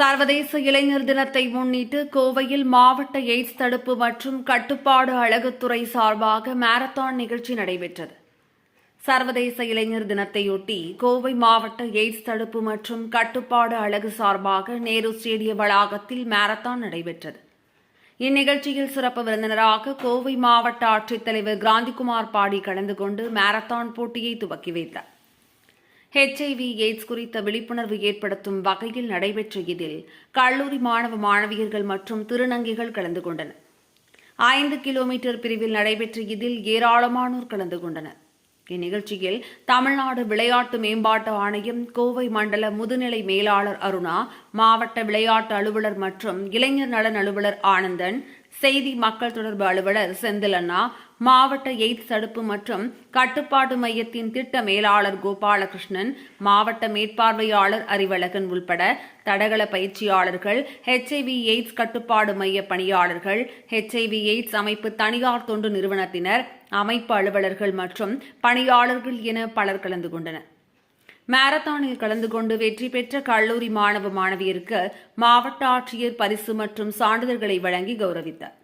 சர்வதேச இளைஞர் தினத்தை முன்னிட்டு கோவையில் மாவட்ட எய்ட்ஸ் தடுப்பு மற்றும் கட்டுப்பாடு அழகுத்துறை சார்பாக மாரத்தான் நிகழ்ச்சி நடைபெற்றது. சர்வதேச இளைஞர் தினத்தையொட்டி கோவை மாவட்ட எய்ட்ஸ் தடுப்பு மற்றும் கட்டுப்பாடு அழகு சார்பாக நேரு ஸ்டேடிய வளாகத்தில் மாரத்தான் நடைபெற்றது. இந்நிகழ்ச்சியில் சிறப்பு விருந்தினராக கோவை மாவட்ட ஆட்சித்தலைவர் கிராந்திகுமார் பாடி கலந்து கொண்டு மாரத்தான் போட்டியை துவக்கி வைத்தார். ஹெச்ஐவி எய்ட்ஸ் குறித்த விழிப்புணர்வு ஏற்படுத்தும் வகையில் நடைபெற்ற இதில் கல்லூரி மாணவ மாணவியர்கள் மற்றும் திருநங்கைகள் கலந்து கொண்டனர். ஐந்து கிலோமீட்டர் பிரிவில் நடைபெற்ற இதில் ஏராளமானோர் கலந்து கொண்டனர். இந்நிகழ்ச்சியில் தமிழ்நாடு விளையாட்டு மேம்பாட்டு ஆணையம் கோவை மண்டல முதுநிலை மேலாளர் அருணா மாவட்ட விளையாட்டு அலுவலர் மற்றும் இளைஞர் நலன் அலுவலர் ஆனந்தன் செய்தி மக்கள் தொடர்பு அலுவலர் செந்திலண்ணா மாவட்ட எய்ட்ஸ் தடுப்பு மற்றும் கட்டுப்பாட்டு மையத்தின் திட்ட மேலாளர் கோபாலகிருஷ்ணன் மாவட்ட மேற்பார்வையாளர் அறிவழகன் உள்பட தடகள பயிற்சியாளர்கள் ஹெச்ஐவி எய்ட்ஸ் கட்டுப்பாடு மைய பணியாளர்கள் ஹெச்ஐவி எய்ட்ஸ் அமைப்பு தனியார் தொண்டு நிறுவனத்தினர் அமைப்பு அலுவலர்கள் மற்றும் பணியாளர்கள் என பலர் கலந்து கொண்டனர். மாரத்தானில் கலந்து கொண்டு வெற்றி பெற்ற கல்லூரி மாணவ மாணவியருக்கு மாவட்ட ஆட்சியர் பரிசு மற்றும் சான்றிதழ்களை வழங்கி கௌரவித்தார்.